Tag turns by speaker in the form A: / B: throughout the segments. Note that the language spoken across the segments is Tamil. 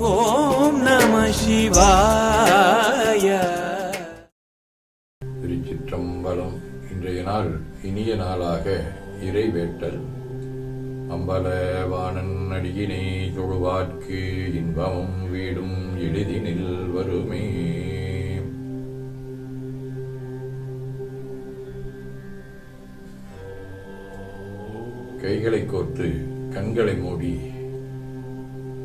A: ஓம் நம சிவாய.
B: திருச்சிற்றம்பலம். இன்றைய நாள் இனிய நாளாக இறைவேட்டல். அம்பலவாணன் அடியினை தொழுவார்க்கு இன்பமும் வீடும் எளிதினில் வருமே. கைகளை கோர்த்து கண்களை மூடி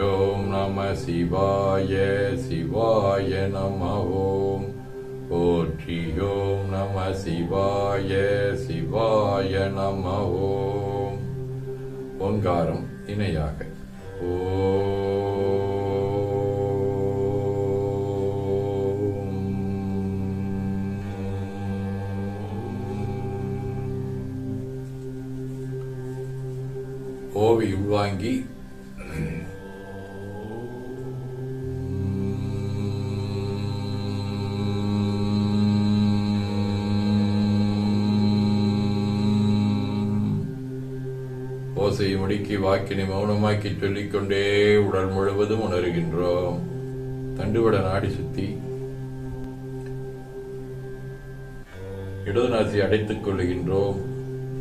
B: போற்றியோம் நம சிவாய சிவாய நம ஓம் போற்றியோம் நம சிவாய சிவாய நம ஓம் ஓங்காரம் இணையாக ஓம் ஓவி உள்வாங்கி ஓசையை முடுக்கி வாக்கினை மௌனமாக்கி சொல்லிக்கொண்டே உடல் முழுவதும் உணர்கின்றோம். தண்டுவட நாடி சுத்தி. இடது நாசி அடைத்துக் கொள்ளுகின்றோம்.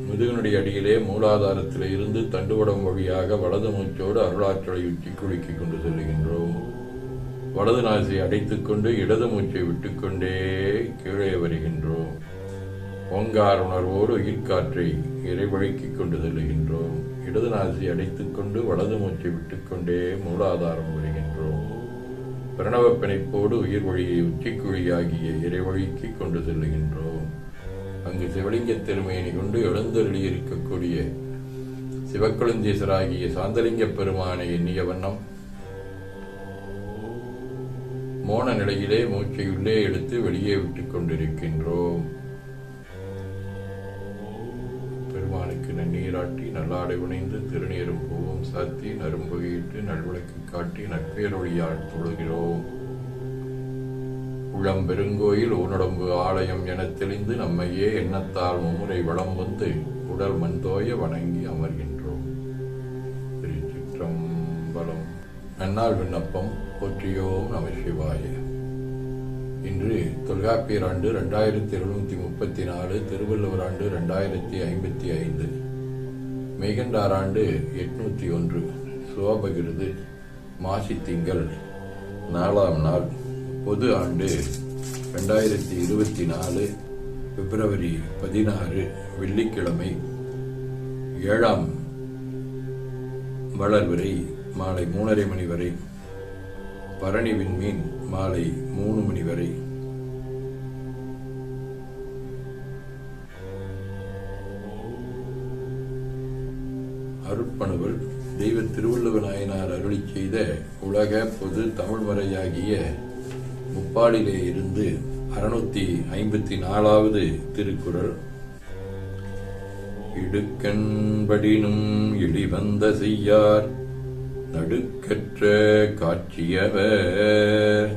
B: முதுகனுடைய அடியிலே மூலாதாரத்தில் இருந்து தண்டுவடம் வழியாக வலது மூச்சோடு அருளாற்றலை உச்சி குலுக்கிக் கொண்டு செல்கின்றோம் வலது நாசியை அடைத்துக் கொண்டு இடது மூச்சை விட்டுக்கொண்டே கீழே வருகின்றோம். ஓங்கார் உணர்வோடு உயிர்காற்றை இறைவழுக்கிக் கொண்டு செல்லுகின்றோம். இடது நாசி அடைத்துக்கொண்டு வலது மூச்சை விட்டுக்கொண்டே மூலாதாரம் வருகின்றோம். பிரணவ பிணைப்போடு உயிர் வழியை உச்சிக்குழியாகிய இறைவழிக்கு கொண்டு செல்லுகின்றோம். அங்கு சிவலிங்க திருமையினை கொண்டு எழுந்தருளி இருக்கக்கூடிய சிவக்குழந்தீசராகிய சாந்தலிங்க பெருமானை எண்ணிய வண்ணம் மோன நிலையிலே மூச்சை உள்ளே எடுத்து வெளியே விட்டுக் கொண்டிருக்கின்றோம். பெருமானுக்கு நன்னீராட்டி நல்லாடை உணைந்து திருநீரும் பூவும் சாத்தி நரும்புகையிட்டு நல்விளக்கு காட்டி நற்பேரொழியால் தொழுகிறோம். உளம் பெருங்கோயில் ஊனடம்பு ஆலயம் என தெளிந்து நம்மையே எண்ணத்தால் மும்முறை வளம் வந்து உடல் மண்தோய வணங்கி அமர்கின்றோம். திருச்சிற்றம்பலம். நன்னாள் விண்ணப்பம். போற்றியோம் நம சிவாய. இன்று தொல்காப்பியர் ஆண்டு ரெண்டாயிரத்தி எழுநூத்தி முப்பத்தி நாலு திருவள்ளுவர் ஆண்டு ரெண்டாயிரத்தி ஐம்பத்தி ஐந்து. மெய்கண்டாராண்டு எட்நூத்தி ஒன்று சுவாபகிருது மாசி திங்கள் நாலாம் நாள் பொது ஆண்டு ரெண்டாயிரத்தி இருபத்தி நாலு பிப்ரவரி பதினாறு வெள்ளிக்கிழமை ஏழாம் வளர்வரை மாலை மூணரை மணி வரை பரணி விண்மீன் மாலை மூணு மணி வரை. அருட்பணுவல் தெய்வ திருவள்ளுவ நாயனார் அருளி செய்த உலக பொது தமிழ் முறையாகிய முப்பாடிலே இருந்து அறுநூத்தி ஐம்பத்தி நாலாவது திருக்குறள். இடுக்கண்படினும் இழிவந்த செய்யார் நடுக்கற்ற காட்சியவர்.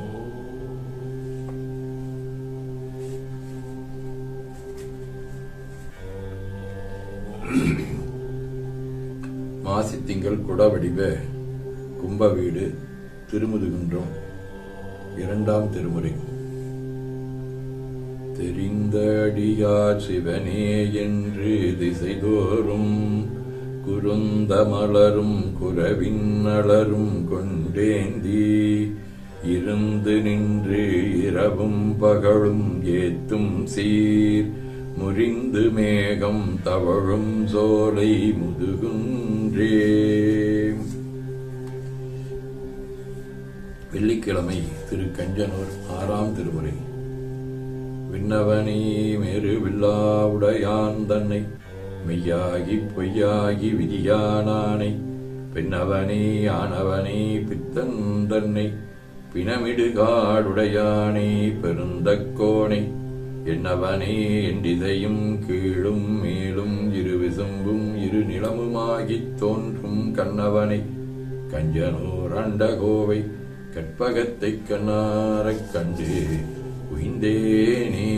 B: திங்கள் குடவடிவ கும்ப வீடு திருமுதுகுன்றம் இரண்டாம் திருமுறை. தெரிந்தடியார் சிவனே என்று திசைதோறும் குருந்த மலரும் குரவின் அலரும் கொண்டேந்தி இருந்து நின்று இரவும் பகலும் ஏத்தும் சீர். முறிந்து மேகம் தவழும் சோலை முதுகுன்றே. வெள்ளிக்கிழமை திரு கஞ்சனூர் ஆறாம் திருமுறை. விண்ணவனே மேருவில்லாவுடையான் தன்னை. மெய்யாகி பொய்யாகி விதியானானை. பின்னவனே ஆனவனே பித்தன் தன்னை. பிணமிடுகாடுடையானே பெருந்தக்கோணை என்னவனே என்றிதையும் கீழும் மேலும் இரு விசும்பும் இரு நிலமுமாகித் தோன்றும் கண்ணவனை. கஞ்சனூர் அண்டகோவை கற்பகத்தைக் கண்ணாரக் கண்டு உயிந்தேனே.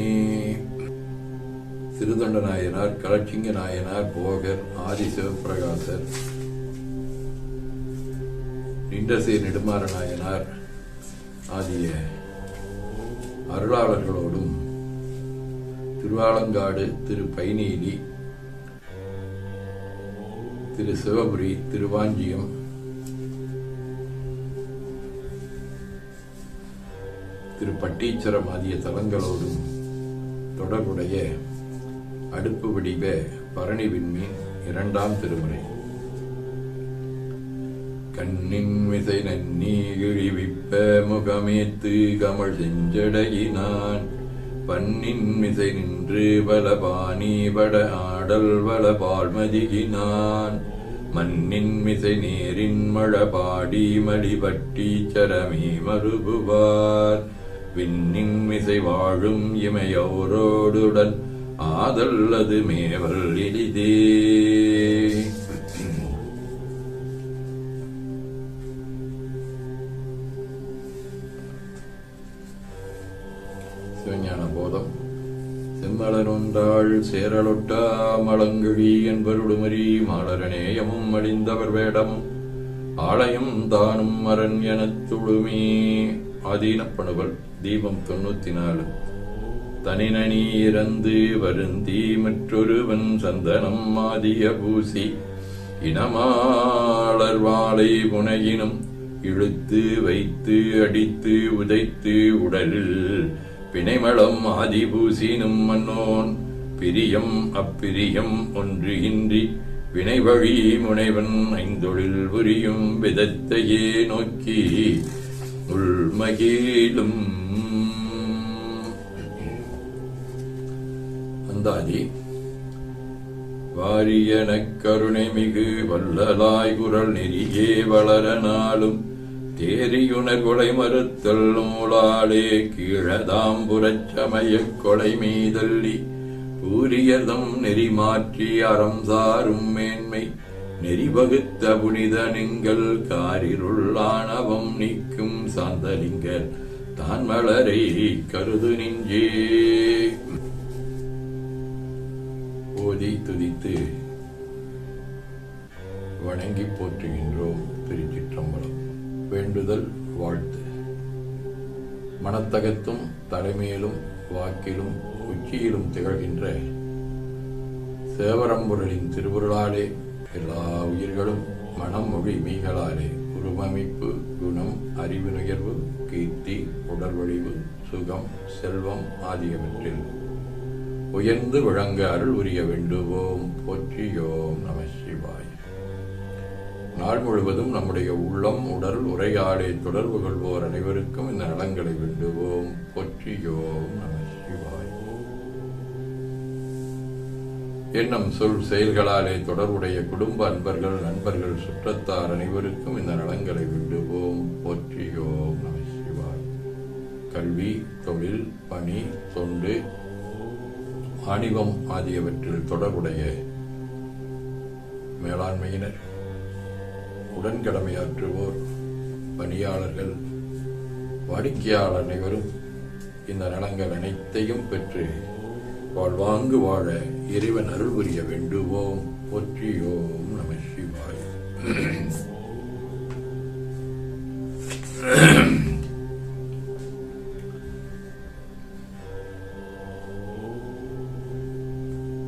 B: சிறுதண்ட நாயனார் கலட்சிங்க நாயனார் போகர் ஆதி சிவப்பிரகாசர் நின்றசீர் நெடுமாற நாயனார் ஆகிய அருளாளர்களோடும் திருவாலங்காடு திரு பைநீலி திரு சிவபுரி திருவாஞ்சியம். திரு பட்டீச்சரம் ஆகிய தலங்களோடும் தொடர்புடைய அடுப்பு வடிவ பரணி விண்மீன் இரண்டாம் திருமுறை. கண்ணின் விசை நன்னீகிழிவிப்ப முகமேத்து கமழ் செஞ்சடையினான். பண்ணின் மிசை நின்று பலபாணி பட ஆடல் வளபால் மதிகினான் மண்ணின் மிசை நேரின் மழபாடி மடிபட்டி சரமே மறுபுவார் விண்ணின் மிசை வாழும் இமையோரோடுடன் ஆதல் அது மேவல் எளிதே. வந்தாள் சேரலொட்டா மலங்கிழி என்பருடுமரி மாடரநேயமும் அழிந்தவர் வேடம். ஆலயம் தானும் மரன் எனத் துளுமே ஆதீனப்பணுவல் தீபம் தொண்ணூத்தி நாலு தனிநனி இறந்து வருந்தி மற்றொருவன் சந்தனம் ஆதிய பூசி. இனமாளர் வாழை புனையினும் இழுத்து வைத்து அடித்து உதைத்து உடலில் பிணைமளம் ஆதிபூசீனும் மன்னோன். பிரியம் அப்பிரியம் ஒன்று இன்றி வினைவழி முனைவன் ஐந்தொழில் புரியும் விதத்தையே நோக்கி உள்மகிழும். அந்தாதி வாரியனக் கருணை மிகு வல்லலாய் குரல் நெறியே வளர நாளும் தேரியுணர் கொலை மறுத்தல் நூலாளே கீழதாம்புரச் சமயக் கொலை மீதல்லி பூரியதம் நெறி மாற்றி அறம் சாரும் மேன்மை நெறி வகுத்த புனித நீங்கள் காரிருள்ளானவம் நீக்கும் சாந்தலிங்கர் தான் மலரை கருது நெஞ்சே. ஓதி துதித்து வணங்கி போற்றுகின்றோம் திருச்சிற்றம்பலம். வேண்டுதல் வாழ்த்து. மனத்தகத்தும் தலைமையிலும் வாக்கிலும் உச்சியிலும் திகழ்கின்ற சேவரம்புரலின் திருவுருளாலே எல்லா உயிர்களும் மனம் மொழி மீகளாலே உருவமைப்பு குணம் அறிவு நுயர்வு கீர்த்தி உடல்வழிவு சுகம் செல்வம் ஆகியவற்றில் உயர்ந்து விளங்க அருள் உரிய வேண்டுவோம். போற்றியோ நாள் முழுவதும் நம்முடைய உள்ளம் உடல் உரையாடை தொடர்பு கொள்வோர் அனைவருக்கும் இந்த நலங்களை வேண்டுவோம். பொற்றியோம் நம சிவாய். எண்ணம் சொல் செயல்களாலே தொடர்புடைய குடும்ப அன்பர்கள் நண்பர்கள் சுற்றத்தார் அனைவருக்கும் இந்த நலங்களை விண்டுவோம். போற்றியோம் நம சிவாய். கல்வி தொழில் பணி தொண்டு ஆணிவம் ஆகியவற்றில் தொடர்புடைய மேலாண்மையினர். உடன்கடமையாற்றுவோர் பணியாளர்கள் வாடிக்கையாளர் அனைவரும் இந்த நலங்கள் அனைத்தையும் பெற்று வாழ்வாங்கு வாழ இறைவன் அருள் புரிய வேண்டுவோம். போற்றியோம் நம சிவாய்.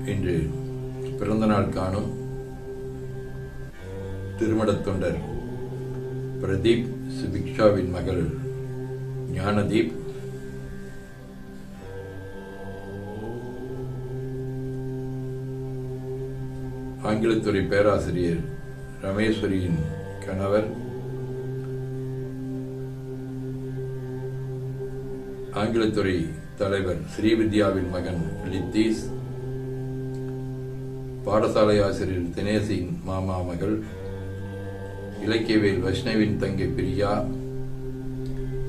B: இன்று பிறந்த நாள் காணும் திருமடத் தொண்டர் பிரதீப் சுபிக்ஷாவின் மகள் ஞானதீப். ஆங்கிலத்துறை பேராசிரியர் ரமேஸ்வரியின் கணவர். ஆங்கிலத்துறை தலைவர் ஸ்ரீவித்யாவின் மகன் லித்தீஸ். பாடசாலை ஆசிரியர் தினேசின் மாமா மகள் இலக்கியவேல் வைஷ்ணவின் தங்கை பிரியா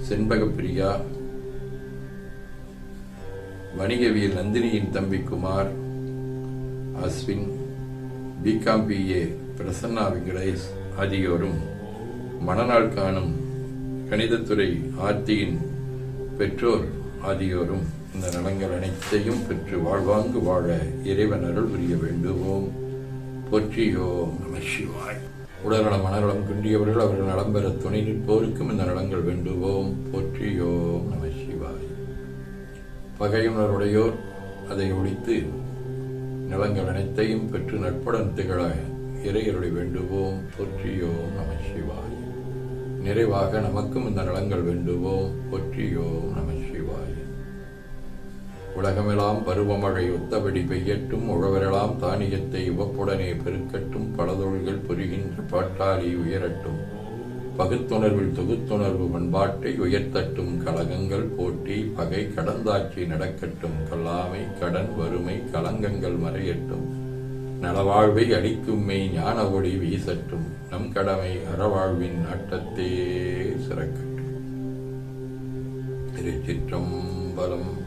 B: செண்பக பிரியா வணிகவியல் நந்தினியின் தம்பி Kumar Ashwin B Com B A Prasanna Venkatesh ஆகியோரும் மணநாள் காணும் கணிதத்துறை ஆர்த்தியின் பெற்றோர் ஆகியோரும் இந்த நலங்கள் அனைத்தையும் பெற்று வாழ்வாங்கு வாழ இறைவன் அருள் புரிய வேண்டுவோம். போற்றியோம் நம சிவாய். உடல்நலம் மனநலம் குன்றியவர்கள் அவர்கள் நலம் பெற துணை நிற்போருக்கும் இந்த நலங்கள் வேண்டுவோம். போற்றியோம் நம சிவாய். பகையுணர்வுடையோர் அதை ஒழித்து நலங்கள் அனைத்தையும் பெற்று நட்புடன் திகழ இறையருளை வேண்டுவோம். போற்றியோம் நம சிவாய். நிறைவாக நமக்கும் இந்த நலங்கள் வேண்டுவோம். போற்றியோம் உலகமெல்லாம் பருவமழை ஒத்தபடி பெய்யட்டும் உழவரெல்லாம் தானியத்தை உவப்புடனே பெருக்கட்டும் பலதொழில்கள் புரிகின்ற பாட்டாளி உயரட்டும். பகுத்துணர்வில் தொகுத்துணர்வு பண்பாட்டை உயர்த்தட்டும் கலகங்கள் போட்டி பகை கடந்தாட்சி நடக்கட்டும் கல்லாமை கடன் வறுமை கலங்கங்கள் மறையட்டும். நலவாழ்வை அளிக்கும் மெய் ஞான ஒளி வீசட்டும் நம் கடமை அறவாழ்வின் நாட்டத்தே சிறக்கட்டும். திருச்சிற்றம்பலம்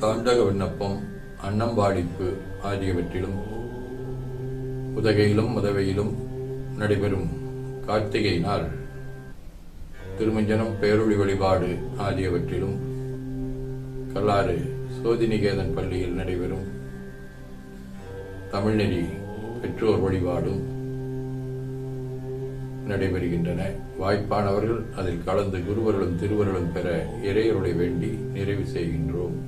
B: தாண்டக விண்ணப்பம் அன்னம்பாடிப்பு ஆகியவற்றிலும் உதகையிலும் உதவையிலும் நடைபெறும் கார்த்திகை நாள். திருமஞ்சனம் பேரொழி வழிபாடு ஆகியவற்றிலும் கல்லாறு சோதிநிகேதன் பள்ளியில் நடைபெறும் தமிழ்நெறி பெற்றோர் வழிபாடும் நடைபெறுகின்றன. வாய்ப்பானவர்கள் அதில் கலந்து குருவர்களும் திருவர்களும் பெற இறையருளை வேண்டி நிறைவு செய்கின்றோம்.